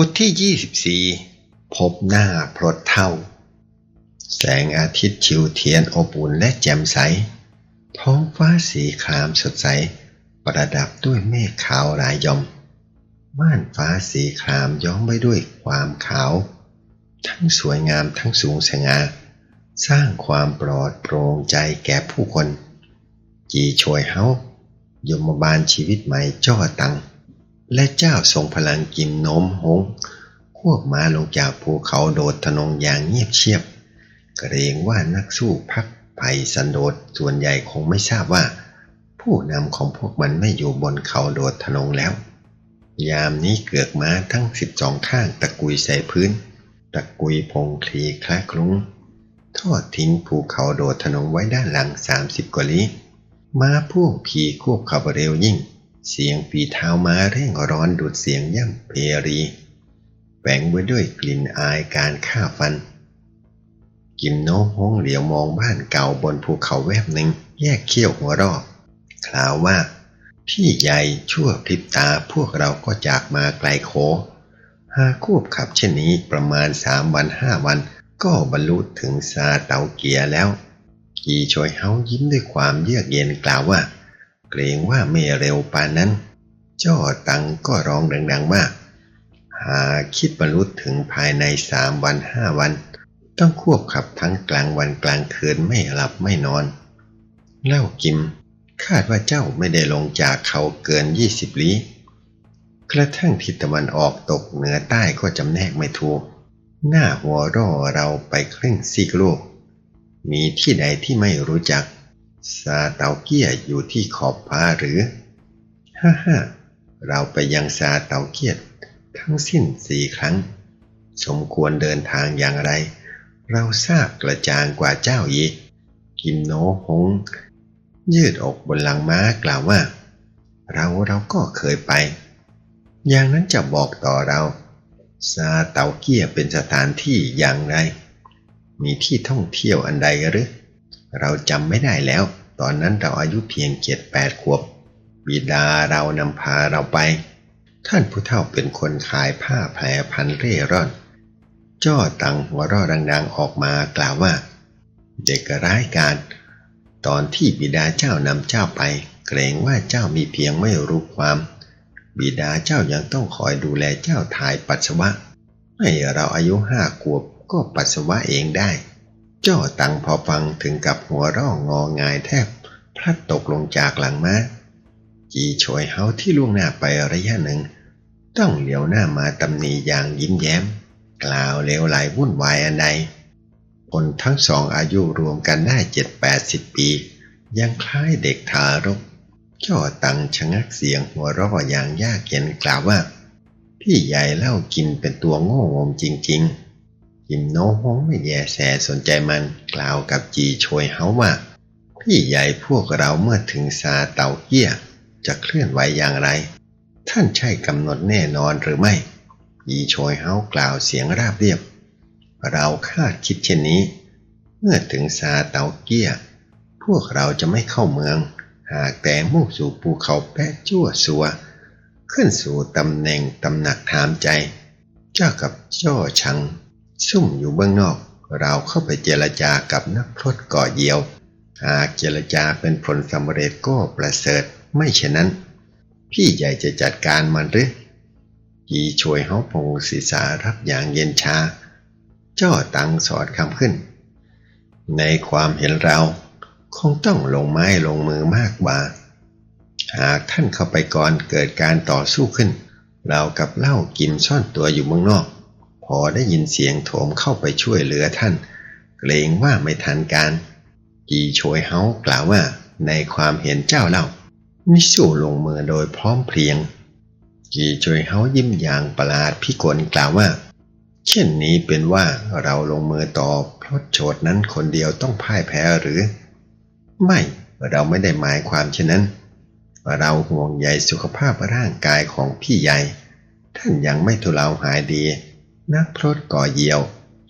บทที่ 24 พบหน้าพลดเท่า แสงอาทิตย์ชิวเทียนอบอุ่นและแจ่มใส ท้องฟ้าสีครามสดใส ประดับด้วยเมฆขาวรายยอม ม่านฟ้าสีครามย้อมไว้ด้วยความขาว ทั้งสวยงามทั้งสูงสง่าสร้างความปลอดโปร่งใจแก่ผู้คน จีช่วยเฮายมบาลชีวิตใหม่จ้อตัง และเจ้าทรงพลังกินนมหง ควบม้าลงจากภูเขาโดดทนงอย่างเงียบเชียบ เกรงว่านักสู้พักภัยสันโดษส่วนใหญ่คงไม่ทราบว่า ผู้นำของพวกมันไม่อยู่บนเขาโดดทนงแล้ว ยามนี้เกือกม้าทั้งสิบสองข้างตะกุยใส่พื้น ตะกุยพงคลีคล้าคลุ้ง ทอดทิ้งภูเขาโดดทนงไว้ด้านหลังสามสิบกว่าลี้ม้าพ่วงผีควบขับเร็วยิ่ง เสียงฝีเท้าม้าเร่งร้อนดูดเสียงย่ำเพรีแฝงไว้ด้วยกลิ่นอายการฆ่าฟัน กิมโนห้องเหลียวมองบ้านเก่าบนภูเขาแวบหนึ่งแยกเขี้ยวหัวรอบกล่าวว่า พี่ใหญ่ชั่วพริบตาพวกเราก็จากมาไกลโขหากควบขับเช่นนี้ประมาณสามวันห้าวัน ก็บรรลุถึงซาเตาเกียแล้ว กีชอยเฮายิ้มด้วยความเยือกเย็นกล่าวว่า เกรงว่าไม่เร็วปานนั้น จ้อตังก็ร้องดังๆว่าหาคิดบรรลุถึงภายในสามวันห้าวัน ต้องควบขับทั้งกลางวันกลางคืนไม่หลับไม่นอน เล่ากิม คาดว่าเจ้าไม่ได้ลงจากเขาเกินยี่สิบลี้กระทั่งทิศตะวันออกตกเหนือใต้ก็จำแนกไม่ถูก หน้าหัวร่อเราไปครึ่งซีกโลก มีที่ใดที่ไม่รู้จัก ซาเตาเกียอยู่ที่ขอบฟ้าหรือ ฮ่าฮ่าเราไปยังซาเตาเกียทั้งสิ้นสี่ครั้ง สมควรเดินทางอย่างไร เราทราบกระจางกว่าเจ้าอีก กิมโนหง ยืดอกบนหลังม้ากล่าวว่า เราเราก็เคยไป อย่างนั้นจะบอกต่อเราซาเตาเกียเป็นสถานที่อย่างไร มีที่ท่องเที่ยวอันใดหรือ เราจำไม่ได้แล้ว ตอนนั้นเราอายุเพียงเจ็ดแปดขวบ บิดาเรานำพาเราไป ท่านผู้เฒ่าเป็นคนขายผ้าแผลพันเร่ร่อน จ้อตังหัวร่อดังๆออกมากล่าวว่า เด็กร้ายการ ตอนที่บิดาเจ้านำเจ้าไป เกรงว่าเจ้ามีเพียงไม่รู้ความ บิดาเจ้ายังต้องคอยดูแลเจ้าถ่ายปัสสาวะให้เราอายุห้าขวบก็ปัสสาวะเองได้ จ้อตังพอฟังถึงกับหัวร่องงองายแทบ พลัดตกลงจากหลังม้าจีโฉยเฮาที่ล่วงหน้าไประยะหนึ่ง ต้องเหลียวหน้ามาตำหนิอย่างยิ้มแย้ม กล่าวเลวไหลวุ่นวายอันใดคนทั้งสองอายุรวมกันได้เจ็ดแปดสิบปี ยังคล้ายเด็กทารกจ้อตังชะงักเสียงหัวเราะอย่างยากเย็นกล่าวว่า พี่ใหญ่เล่ากินเป็นตัวโง่งมจริง ๆ กิมโนฮงไม่แยแสสนใจมันกล่าวกับจีโชยเฮาว่า พี่ใหญ่พวกเราเมื่อถึงซาเตาเกี้ย จะเคลื่อนไหวอย่างไร ท่านใช่กำหนดแน่นอนหรือไม่จีโชยเฮากล่าวเสียงราบเรียบ เราคาดคิดเช่นนี้ เมื่อถึงซาเตาเกี้ย พวกเราจะไม่เข้าเมือง หากแต่มุ่งสู่ภูเขาแปะจั่วสัว ขึ้นสู่ตำแหน่งตำหนักถามใจ เจ้ากับเจ้อชัง ซุ่มอยู่เบื้องนอก เราเข้าไปเจรจากับนักพรตก่อเยียว หากเจรจาเป็นผลสำเร็จก็ประเสริฐไม่เช่นนั้น พี่ใหญ่จะจัดการมันหรือยีช่วยเฮาพงศีรษะรับอย่างเย็นชา จ้อตังสอดคำขึ้น ในความเห็นเราคงต้องลงไม้ลงมือมากกว่า หากท่านเข้าไปก่อนเกิดการต่อสู้ขึ้น เรากับเล่ากิมซ่อนตัวอยู่เมืองนอก พอได้ยินเสียงโถมเข้าไปช่วยเหลือท่าน เกรงว่าไม่ทันการ กีโชยเฮากล่าวว่าในความเห็นเจ้าเล่า มิสู้ลงมือโดยพร้อมเพรียง กีโชยเฮายิ้มอย่างประหลาดพิกลกล่าวว่า เช่นนี้เป็นว่าเราลงมือต่อเพราะโจทย์นั้นคนเดียวต้องพ่ายแพ้หรือ ไม่เราไม่ได้หมายความเช่นนั้น เราห่วงใยสุขภาพร่างกายของพี่ใหญ่ ท่านยังไม่ทุเลาหายดี นักพรตก่อเยี่ยว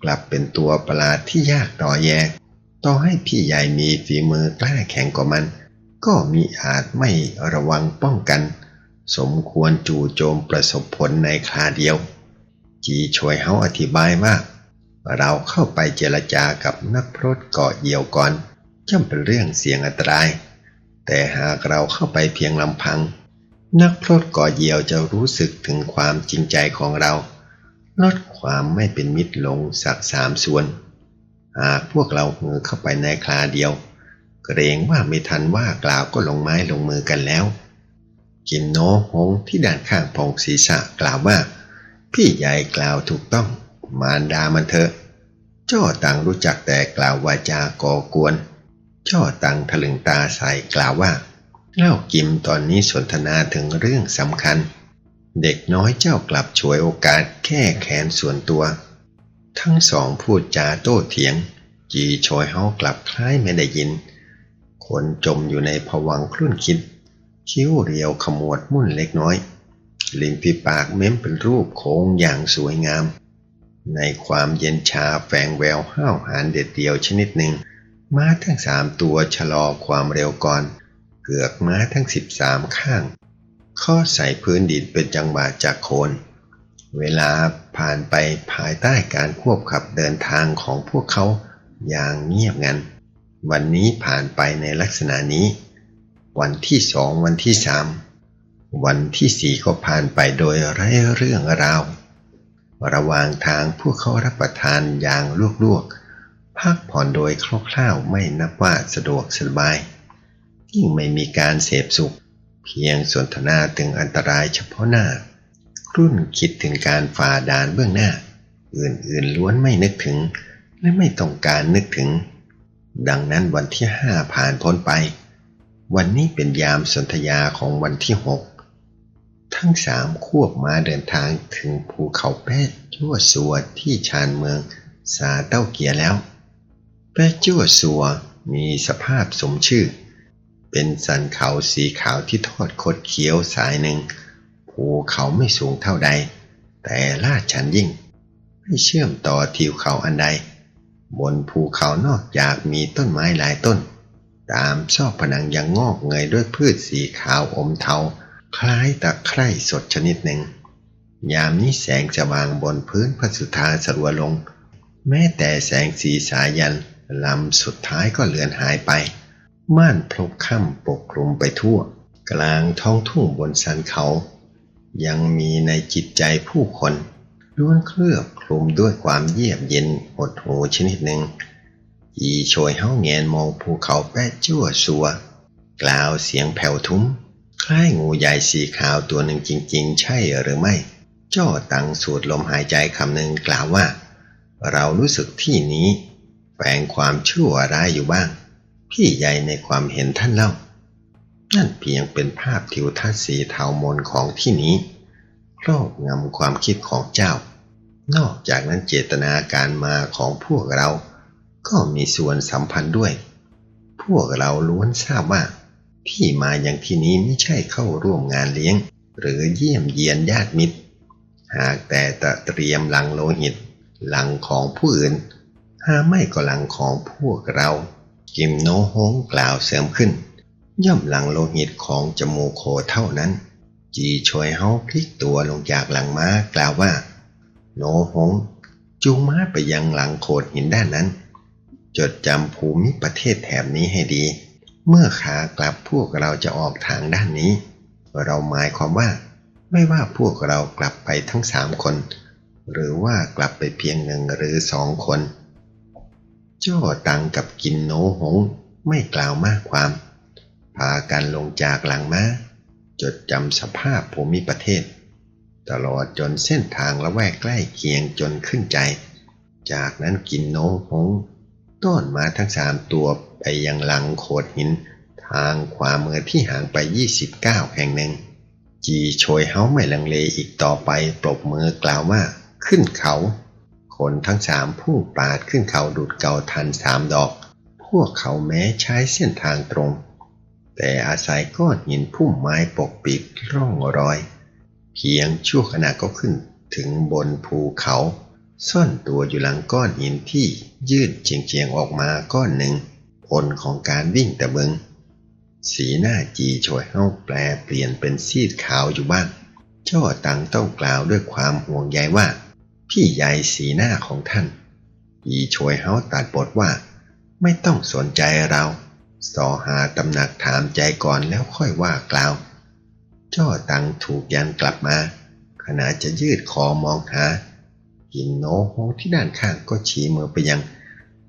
กลับเป็นตัวประหลาดที่ยากต่อแยก ต่อให้พี่ใหญ่มีฝีมือกล้าแข็งกว่ามัน ก็มีอาจไม่ระวังป้องกัน สมควรจู่โจมประสบผลในคราเดียว จีช่วยเฮาอธิบายว่า เราเข้าไปเจรจากับนักพรตเกาะเหี่ยวก่อนย่อมเป็นเรื่องเสี่ยงอันตราย แต่หากเราเข้าไปเพียงลำพัง นักพรตเกาะเหี่ยวจะรู้สึกถึงความจริงใจของเรา ลดความไม่เป็นมิตรลงสักสามส่วน หากพวกเราเหือเข้าไปในคลาเดียว เกรงว่าไม่ทันว่ากล่าวก็ลงไม้ลงมือกันแล้ว กินโนหงที่ด้านข้างพงศีรษะกล่าวว่า พี่ใหญ่กล่าวถูกต้อง มารดามันเถอะจ้อตังรู้จักแต่กล่าววาจาก่อกวนจ้อตังถลึงตาใส่กล่าวว่าเล่ากิมตอนนี้สนทนาถึงเรื่องสำคัญ เด็กน้อยเจ้ากลับฉวยโอกาสแค่แขนส่วนตัว ทั้งสองพูดจาโต้เถียง จีโชยเฮากลับคล้ายไม่ได้ยิน คนจมอยู่ในผวังครุ่นคิด คิ้วเรียวขมวดมุ่นเล็กน้อย ลิมฝีปากเม้มเป็นรูปโค้งอย่างสวยงาม ในความเย็นชาแฝงแววห้าวหาญเด็ดเดียวชนิดหนึ่งม้าทั้งสามตัวชะลอความเร็วก่อน เกือกม้าทั้งสิบสามข้าง ข้อใส่พื้นดินเป็นจังหวะจากโคน เวลาผ่านไปภายใต้การควบขับเดินทางของพวกเขาอย่างเงียบงัน วันนี้ผ่านไปในลักษณะนี้ วันที่สองวันที่สามวันที่สี่ก็ผ่านไปโดยไร้เรื่องราว ระหว่างทางพวกเขารับประทานอย่างลวกๆ พักผ่อนโดยคร่าวๆไม่นับว่าสะดวกสบาย ยิ่งไม่มีการเสพสุข เพียงสนทนาถึงอันตรายเฉพาะหน้า รุ่นคิดถึงการฝ่าด่านเบื้องหน้า อื่นๆล้วนไม่นึกถึง และไม่ต้องการนึกถึง ดังนั้นวันที่ห้าผ่านพ้นไป วันนี้เป็นยามสนธยาของวันที่หกทั้งสามควบมาเดินทางถึงภูเขาแป้จั่วสัวที่ชานเมืองสาเต้าเกียแล้ว แป้จั่วสัวมีสภาพสมชื่อ เป็นสันเขาสีขาวที่ทอดคดเคียวสายหนึ่ง ภูเขาไม่สูงเท่าใด แต่ลาดชันยิ่ง ไม่เชื่อมต่อทิวเขาอันใด บนภูเขานอกจากมีต้นไม้หลายต้น ตามซอกผนังยังงอกเงยด้วยพืชสีขาวอมเทา คล้ายตะไคร่สดชนิดหนึ่ง ยามนี้แสงจะวางบนพื้นพระสุธาสรัวลง แม้แต่แสงสีสายันลำสุดท้ายก็เลือนหายไป ม่านพลบค่ำปกคลุมไปทั่ว กลางท้องทุ่งบนสันเขา ยังมีในจิตใจผู้คนล้วนเคลือบคลุมด้วยความเยียบเย็นหดหูชนิดหนึ่งอีโชยเฮาแงนมองภูเขาแป้จั่วสัว กล่าวเสียงแผ่วทุ้ม คล้ายงูใหญ่สีขาวตัวหนึ่งจริง ๆ ใช่หรือไม่ จ้อตังสูดลมหายใจคำหนึ่งกล่าวว่า เรารู้สึกที่นี้แฝงความชั่วร้ายอยู่บ้าง พี่ใหญ่ในความเห็นท่านเล่า นั่นเพียงเป็นภาพทิวทัศน์สีเทามนของที่นี้ครอบงำความคิดของเจ้า นอกจากนั้นเจตนาการมาของพวกเรา ก็มีส่วนสัมพันธ์ด้วย พวกเราล้วนทราบว่า ที่มาอย่างที่นี้ไม่ใช่เข้าร่วมงานเลี้ยง หรือเยี่ยมเยียนญาติมิตร หากแต่ตะเตรียมหลังโลหิตหลังของผู้อื่นหาไม่ก็หลังของพวกเรา กิมโนฮงกล่าวเสริมขึ้น ย่อมหลังโลหิตของจมูกโคเท่านั้น จีช่วยเฮาพลิกตัวลงจากหลังม้ากล่าวว่า โนฮงจูงม้าไปยังหลังโขดหินด้านนั้น จดจำภูมิประเทศแถบนี้ให้ดี เมื่อขากลับพวกเราจะออกทางด้านนี้ เราหมายความว่า ไม่ว่าพวกเรากลับไปทั้งสามคน หรือว่ากลับไปเพียงหนึ่งหรือสองคน จ้อตังกับกินโนหง ไม่กล่าวมากความ พากันลงจากหลังม้า จดจำสภาพภูมิประเทศ ตลอดจนเส้นทางละแวกใกล้เคียงจนขึ้นใจ จากนั้นกินโนหง ต้อนมาทั้งสามตัวไปยังหลังโขดหิน ทางขวามือที่ห่างไป 29 แห่งหนึ่ง จีโชยเฮาไม่ลังเลอีกต่อไปปรบมือกล่าวว่าขึ้นเขา คนทั้งสามพุ่งปาดขึ้นเขาดูดเกาทันสามดอก พวกเขาแม้ใช้เส้นทางตรง แต่อาศัยก้อนหินพุ่มไม้ปกปิดร่องรอย เพียงชั่วขณะก็ขึ้นถึงบนภูเขา ซ่อนตัวอยู่หลังก้อนหินที่ยื่นเฉียงๆออกมาก้อนหนึ่งผลของการวิ่งตะเบิง สีหน้าจีช่วยเฮาแปลเปลี่ยนเป็นซีดขาวอยู่บ้างจ้อตังต้องกล่าวด้วยความห่วงใยว่า พี่ใหญ่สีหน้าของท่าน อีช่วยเฮาตัดบทว่า ไม่ต้องสนใจเราสอหาตำหนักถามใจก่อนแล้วค่อยว่ากล่าว จ้อตังถูกยันกลับมา ขณะจะยืดคอมองหากินโนโฮที่ด้านข้างก็ชี้มือไปยัง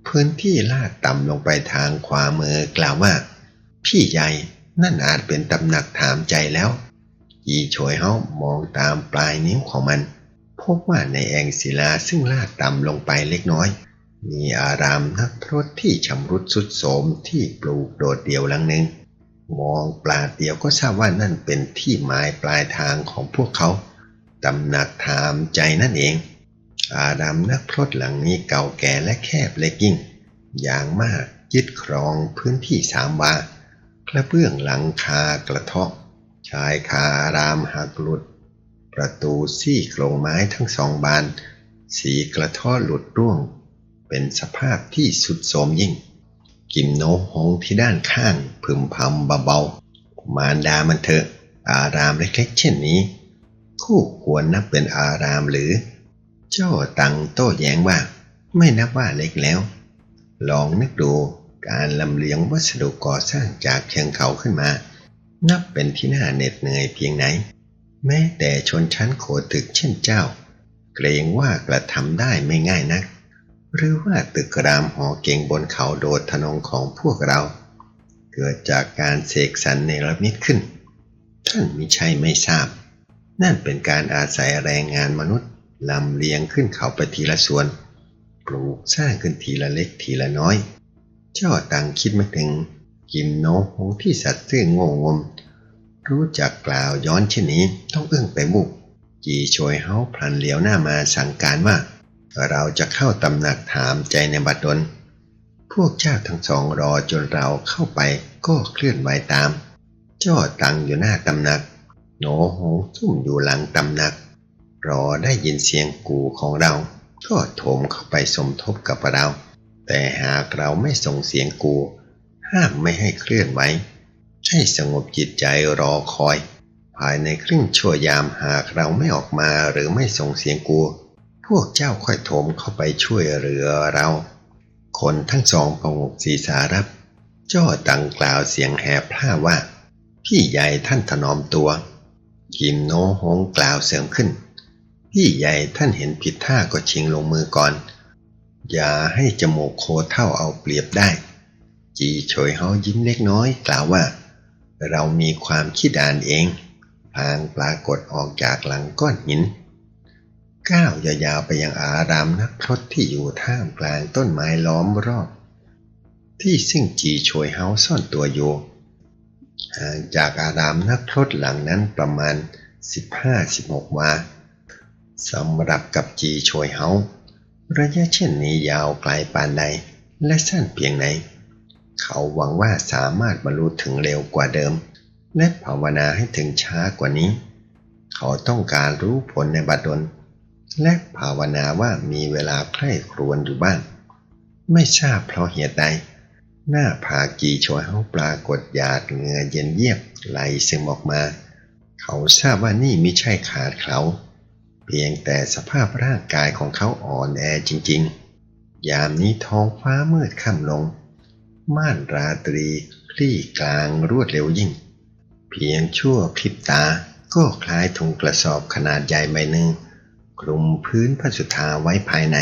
พื้นที่ลาดต่ำลงไปทางขวามือกล่าวว่า พี่ใหญ่นั่นอาจเป็นตำหนักถามใจแล้วยีโฉยเฮามองตามปลายนิ้วของมัน พบว่าในแองศิลาซึ่งลาดต่ำลงไปเล็กน้อย มีอารามนักพรตที่ชำรุดสุดโสมที่ปลูกโดดเดี่ยวหลังหนึ่ง มองปลาเดียวก็ทราบว่านั่นเป็นที่หมายปลายทางของพวกเขาตำหนักถามใจนั่นเอง อารามนักพรตหลังนี้เก่าแก่และแคบเล็กยิ่ง อย่างมากยึดครองพื้นที่สามวากระเบื้องหลังคากระเทาะชายคารามหักหลุด ประตูซี่โครงไม้ทั้งสองบาน สีกระท้อหลุดร่วง เป็นสภาพที่สุดโสมยิ่ง กิมโนหงที่ด้านข้างพึมพำเบาๆมารดามันเถอะ อารามเล็กๆเช่นนี้ คู่ควรนับเป็นอารามหรือ เจ้าตังโต้แย้งว่า ไม่นับว่าเล็กแล้ว ลองนึกดูการลำเลียงวัสดุก่อสร้างจากเชิงเขาขึ้นมา นับเป็นที่น่าเหน็ดเหนื่อยเพียงไหน แม้แต่ชนชั้นโขตึกเช่นเจ้า เกรงว่ากระทำได้ไม่ง่ายนัก หรือว่าตึกรามหอเก่งบนเขาโดดทนงของพวกเรา เกิดจากการเสกสรรเนระมิตขึ้น ท่านมิใช่ไม่ทราบ นั่นเป็นการอาศัยแรงงานมนุษย์ลำเลียงขึ้นเขาไปทีละส่วน ปลูกสร้างขึ้นทีละเล็กทีละน้อย เจ้าตังคิดไม่ถึง กิมโนหงที่สัตว์ซื่อโง่งม รู้จักกล่าวย้อนเช่นนี้ต้องอึ้งไปบุก จีโชยเฮาพลันเหลียวหน้ามาสั่งการว่า เราจะเข้าตำหนักถามใจในบัดดล พวกเจ้าทั้งสองรอจนเราเข้าไปก็เคลื่อนไหวตามเจ้าตังอยู่หน้าตำหนัก โหนหงซุ่มอยู่หลังตำหนัก รอได้ยินเสียงกูของเรา ก็โถมเข้าไปสมทบกับเรา แต่หากเราไม่ส่งเสียงกู ห้ามไม่ให้เคลื่อนไหว ให้สงบจิตใจรอคอย ภายในครึ่งชั่วยามหากเราไม่ออกมาหรือไม่ส่งเสียงกูพวกเจ้าค่อยโถมเข้าไปช่วยเหลือเรา คนทั้งสองพงกศีสารับ จ้อตังกล่าวเสียงแหบพร่าว่า พี่ใหญ่ท่านถนอมตัวกิมโนฮงกล่าวเสริมขึ้น พี่ใหญ่ท่านเห็นผิดท่าก็ชิงลงมือก่อน อย่าให้จมูกโคเท่าเอาเปรียบได้ จีโฉยเฮายิ้มเล็กน้อยกล่าวว่า เรามีความคิดอ่านเอง พางปรากฏออกจากหลังก้อนหิน ก้าวยาวๆไปยังอารามนักพรตที่อยู่ท่ามกลางต้นไม้ล้อมรอบ ที่ซึ่งจีโฉยเฮาซ่อนตัวอยู่ห่างจากอารามนักพรตหลังนั้นประมาณ 15-16 วาสำหรับกับจีโฉยเฮาระยะเช่นนี้ยาวไกลปานใดและสั้นเพียงไหน เขาหวังว่าสามารถบรรลุถึงเร็วกว่าเดิม และภาวนาให้ถึงช้ากว่านี้ เขาต้องการรู้ผลในบัดดล และภาวนาว่ามีเวลาใคร่ครวญอยู่บ้าง ไม่ทราบเพราะเหตุใด หน้าผากีโชยเขาปรากฏหยาดเหงื่อเย็นเยียบไหลซึมออกมา เขาทราบว่านี่ไม่ใช่ขาดเขา เพียงแต่สภาพร่างกายของเขาอ่อนแอจริง ๆ ยามนี้ท้องฟ้ามืดค่ำลง ม่านราตรีคลี่กลางรวดเร็วยิ่ง เพียงชั่วพริบตาก็คล้ายถุงกระสอบขนาดใหญ่ใบหนึ่งคลุมพื้นพระสุธาไว้ภายใน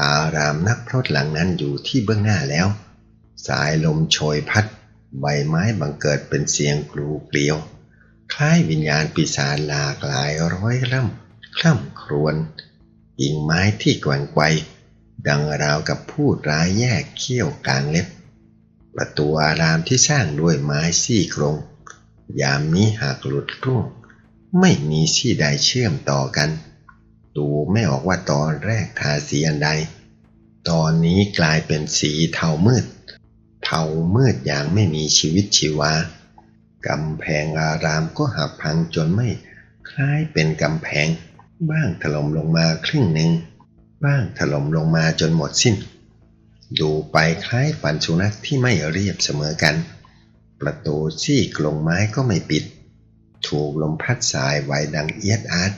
อารามนักพรตหลังนั้นอยู่ที่เบื้องหน้าแล้ว สายลมโชยพัด ใบไม้บังเกิดเป็นเสียงกรูเกลียว คล้ายวิญญาณปีศาจหลากหลายร้อยล่ำคล่ำครวญกิ่งไม้ที่แกว่งไกวดังราวกับพูดร้ายแยกเขี้ยวกลางเล็บ ประตูอารามที่สร้างด้วยไม้ซี่โครง ยามนี้หากหลุดร่วง ไม่มีซี่ใดเชื่อมต่อกัน ดูไม่ออกว่าตอนแรกทาสีอันใด ตอนนี้กลายเป็นสีเทามืด เทามืดอย่างไม่มีชีวิตชีวากำแพงอารามก็หักพังจนไม่คล้ายเป็นกำแพง บ้างถล่มลงมาครึ่งหนึ่ง บ้างถล่มลงมาจนหมดสิ้น ดูไปคล้ายฝันสุนัขที่ไม่เรียบเสมอกัน ประตูซี่กลงไม้ก็ไม่ปิด ถูกลมพัดสายไหวดังเอียดอาร์ต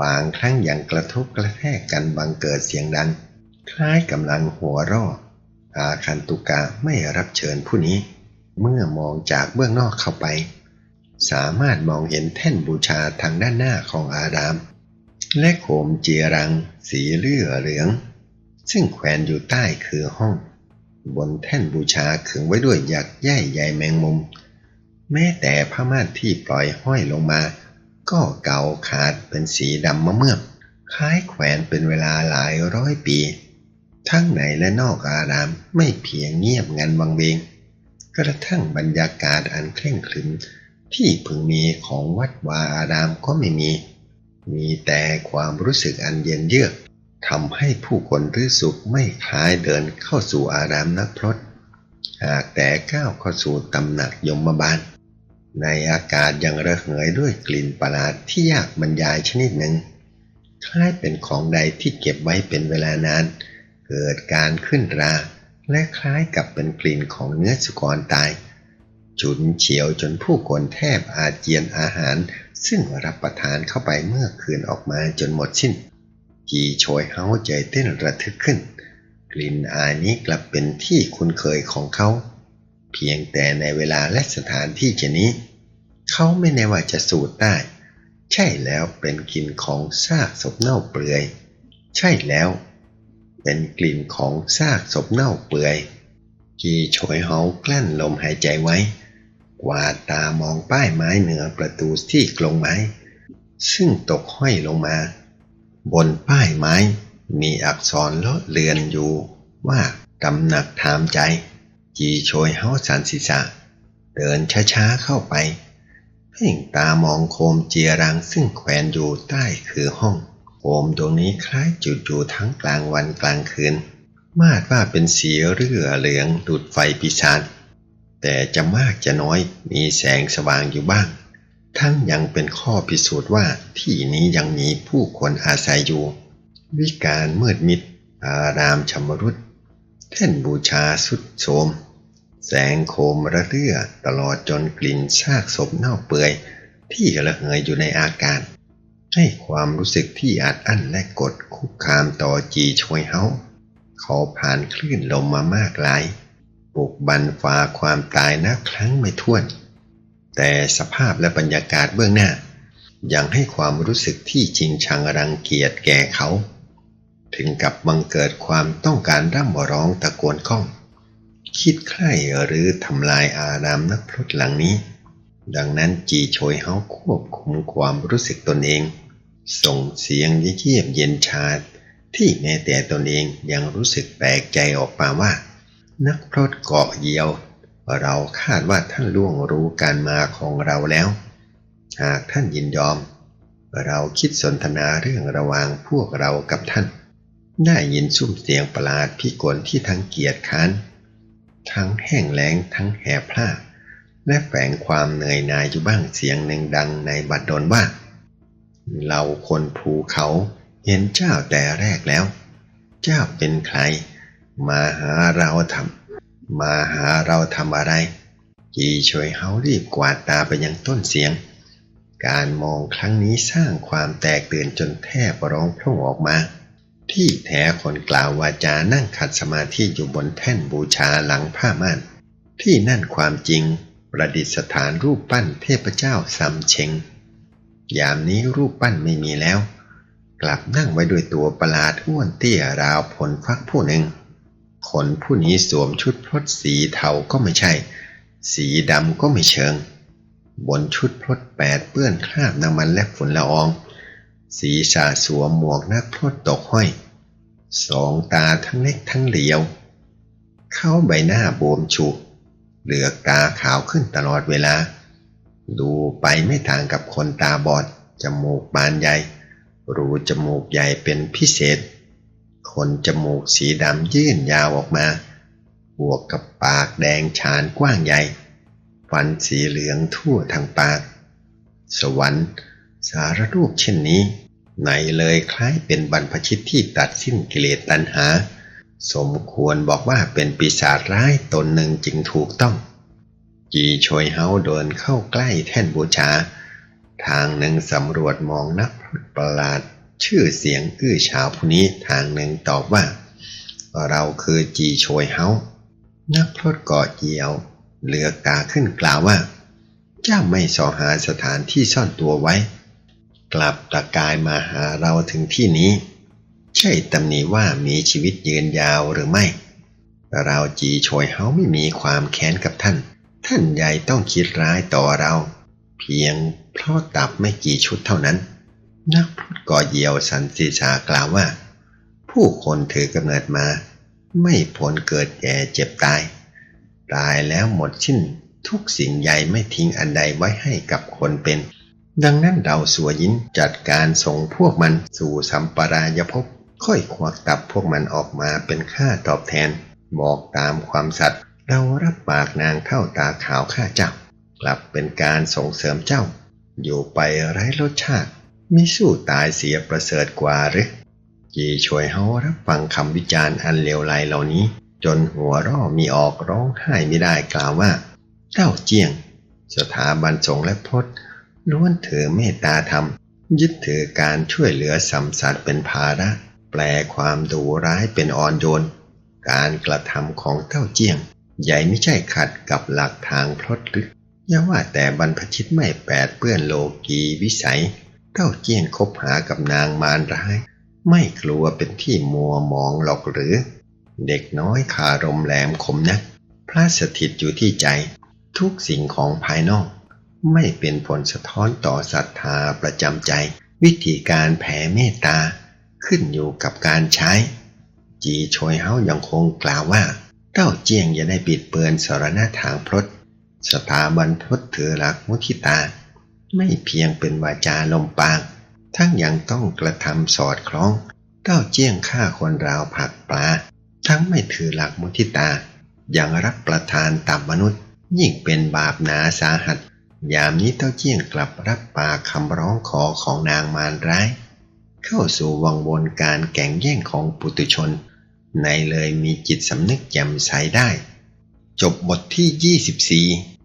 บางครั้งอยังกระทบกระแทกกันบังเกิดเสียงดัง คล้ายกำลังหัวรออาคันตุกาไม่รับเชิญผู้นี้ เมื่อมองจากเบื้องนอกเข้าไป สามารถมองเห็นแท่นบูชาทางด้านหน้าของอาราม และโคมเจียรัง สีเลือเหลือง ซึ่งแขวนอยู่ใต้คือห้อง บนแท่นบูชาขึงไว้ด้วยหยักใยใยแมงมุม แม้แต่ผ้าม่านที่ปล่อยห้อยลงมา ก็เก่าขาดเป็นสีดำมะเมื่อมคล้ายแขวนเป็นเวลาหลายร้อยปี ทั้งในและนอกอารามไม่เพียงเงียบงันวังเวง กระทั่งบรรยากาศอันเคร่งครึมที่พึงมีของวัดวาอารามก็ไม่มี มีแต่ความรู้สึกอันเย็นเยือก ทำให้ผู้คนรู้สุขไม่คลายเดินเข้าสู่อารามนักพรตหากแต่ก้าวเข้าสู่ตำหนักยมบาล ในอากาศยังระเหยด้วยกลิ่นประหลาดที่ยากบรรยายชนิดหนึ่ง คล้ายเป็นของใดที่เก็บไว้เป็นเวลานาน เกิดการขึ้นรา และคล้ายกับเป็นกลิ่นของเนื้อสุกรตาย ฉุนเฉียวจนผู้คนแทบอาเจียนอาหาร ซึ่งรับประทานเข้าไปเมื่อคืนออกมาจนหมดสิ้น จีโชยเฮาใจเต้นระทึกขึ้น กลิ่นอายนี้กลับเป็นที่คุ้นเคยของเขา เพียงแต่ในเวลาและสถานที่เช่นนี้ เขาไม่แน่ว่าจะสูดได้ ใช่แล้วเป็นกลิ่นของซากศพเน่าเปื่อย ใช่แล้ว เป็นกลิ่นของซากศพเน่าเปื่อยจีโชยเฮากลั้นลมหายใจไว้ กวาดตามองป้ายไม้เหนือประตูที่กลงไม้ ซึ่งตกห้อยลงมา บนป้ายไม้ มีอักษรเลอะเลือนอยู่ ว่าตำหนักถามใจ จีโชยเฮาสันศีษะ เดินช้าๆเข้าไป เพ่งตามองโคมเจียรังซึ่งแขวนอยู่ใต้คือห้อง โคมดวงนี้คล้ายจุดอยู่ทั้งกลางวันกลางคืน มาดว่าเป็นสีเรือเหลืองดูดไฟปิศาจแต่จะมากจะน้อยมีแสงสว่างอยู่บ้าง ทั้งยังเป็นข้อพิสูจน์ว่าที่นี้ยังมีผู้คนอาศัยอยู่ วิการมืดมิด อารามชำรุดแท่นบูชาสุดโทรมแสงโคมระเรื่อตลอดจนกลิ่นซากศพเน่าเปื่อย ที่ระเหยอยู่ในอากาศ ให้ความรู้สึกที่อัดอั้นและกดคุกคามต่อจีช่วยเฮาเขาผ่านคลื่นลมมามากหลายปลุกบันฟ้าความตายนับครั้งไม่ถ้วน แต่สภาพและบรรยากาศเบื้องหน้า ยังให้ความรู้สึกที่จริงชังรังเกียจแก่เขา ถึงกับบังเกิดความต้องการร่ำร้องตะโกนก้อง คิดใคร่หรือทำลายอารามนักพรตหลังนี้ ดังนั้นจีโชยเฮาควบคุมความรู้สึกตนเอง ส่งเสียงเยียบเย็นชาที่แม้แต่ตนเองยังรู้สึกแปลกใจออกมาว่า นักพรตเกาะเยียว เราคาดว่าท่านล่วงรู้การมาของเราแล้ว หากท่านยินยอม เราคิดสนทนาเรื่องระหว่างพวกเรากับท่าน ได้ยินซุ้มเสียงประหลาดพิกลที่ทั้งเกียดค้านทั้งแห้งแล้งทั้งแห่พลาและแฝงความเหนื่อยหน่ายอยู่บ้างเสียงหนึ่งดังในบัดดลว่าเราคนภูเขาเห็นเจ้าแต่แรกแล้ว เจ้าเป็นใคร มาหาเราทำ มาหาเราทำอะไรจีช่วยเฮารีบกวาดตาไปยังต้นเสียง การมองครั้งนี้สร้างความแตกตื่นจนแทบร้องพร่งออกมา ที่แท้คนกล่าววาจานั่งขัดสมาธิอยู่บนแท่นบูชาหลังผ้าม่าน ที่นั่นความจริงประดิษฐานรูปปั้นเทพเจ้าซัมเชง ยามนี้รูปปั้นไม่มีแล้ว กลับนั่งไว้ด้วยตัวประหลาดอ้วนเตี้ยราวผลฟักผู้หนึ่ง คนผู้นี้สวมชุดพรดสีเทาก็ไม่ใช่ สีดำก็ไม่เชิง บนชุดพรดแปดเปื้อนคราบน้ำมันและฝุ่นละออง สีสาสวมหมวกนักพรดตกห้อย สองตาทั้งเล็กทั้งเหลียว เข้าใบหน้าบวมฉุเหลือกตาขาวขึ้นตลอดเวลา ดูไปไม่ต่างกับคนตาบอด จมูกบานใหญ่ รูจมูกใหญ่เป็นพิเศษ คนจมูกสีดำยื่นยาวออกมา บวกกับปากแดงชานกว้างใหญ่ ฟันสีเหลืองทั่วทางปาก สวรรค์ สารรูปเช่นนี้ ไหนเลยคล้ายเป็นบรรพชิตที่ตัดสิ้นกิเลสตัณหา สมควรบอกว่าเป็นปีศาจร้ายตนหนึ่งจึงถูกต้อง จีโชยเฮาเดินเข้าใกล้แท่นบูชา ทางหนึ่งสำรวจมองนักประหลาด ชื่อเสียงอื้อฉาวผู้นี้ทางหนึ่งตอบว่า เราคือจีโชยเฮานักพรตเกาะเกี่ยวเหลือกาขึ้นกล่าวว่า เจ้าไม่สอหาสถานที่ซ่อนตัวไว้ กลับตะกายมาหาเราถึงที่นี้ ใช่ตำหนิว่ามีชีวิตยืนยาวหรือไม่ เราจีโชยเฮาไม่มีความแค้นกับท่าน ท่านใหญ่ต้องคิดร้ายต่อเรา เพียงเพราะตับไม่กี่ชุดเท่านั้น นักพูดก่อเยียวสันติชากล่าวว่า ผู้คนถือกำเนิดมา ไม่พ้นเกิดแก่เจ็บตาย ตายแล้วหมดสิ้นทุกสิ่งใหญ่ไม่ทิ้งอันใดไว้ให้กับคนเป็น ดังนั้นเราสัวยินจัดการส่งพวกมันสู่สัมปรายภพค่อยควักตับพวกมันออกมาเป็นค่าตอบแทน บอกตามความสัตย์เรารับปากนางเท่าตาขาวข้าเจ้ากลับเป็นการส่งเสริมเจ้า อยู่ไปไร้รสชาติ มิสู้ตายเสียประเสริฐกว่าหรือจีช่วยเฮารับฟังคำวิจารณ์อันเลวไหลเหล่านี้ จนหัวร่อมีออกร้องไห้ไม่ได้กล่าวว่าเจ้าเจียง สถาบันสงฆ์และพจน์ล้วนถือเมตตาธรรม ยึดถือการช่วยเหลือสัมสัตว์เป็นภาระ แปลความดูร้ายเป็นอ่อนโยนการกระทำของเต้าเจียง ใหญ่ไม่ใช่ขัดกับหลักทางพลดหรืออย่าว่าแต่บรรพชิตไม่แปดเปื้อนโลกีวิสัย เต้าเจียงคบหากับนางมารร้าย ไม่กลัวเป็นที่มัวมองหรอกหรือ เด็กน้อยคารมแหลมคมนัก พระสถิตอยู่ที่ใจ ทุกสิ่งของภายนอก ไม่เป็นผลสะท้อนต่อศรัทธาประจำใจ วิธีการแผ่เมตตา ขึ้นอยู่กับการใช้ จีโชยเฮายังคงกล่าวว่า เต้าเจียงอย่าได้ปิดเปือนสารณะทางพรตสถาบันพรตถือหลักมุทิตา ไม่เพียงเป็นวาจาลมปางทั้งยังต้องกระทำสอดคล้องเต้าเจี้ยงฆ่าคนราวผักปลา ทั้งไม่ถือหลักมุทิตา ยังรับประทานตามมนุษย์ ยิ่งเป็นบาปหนาสาหัส ยามนี้เต้าเจี้ยงกลับรับปากคำร้องขอของนางมารร้าย เข้าสู่วังวนการแก่งแย่งของปุตุชน ในเลยมีจิตสำนึกแจ่มใสได้ จบบทที่ 24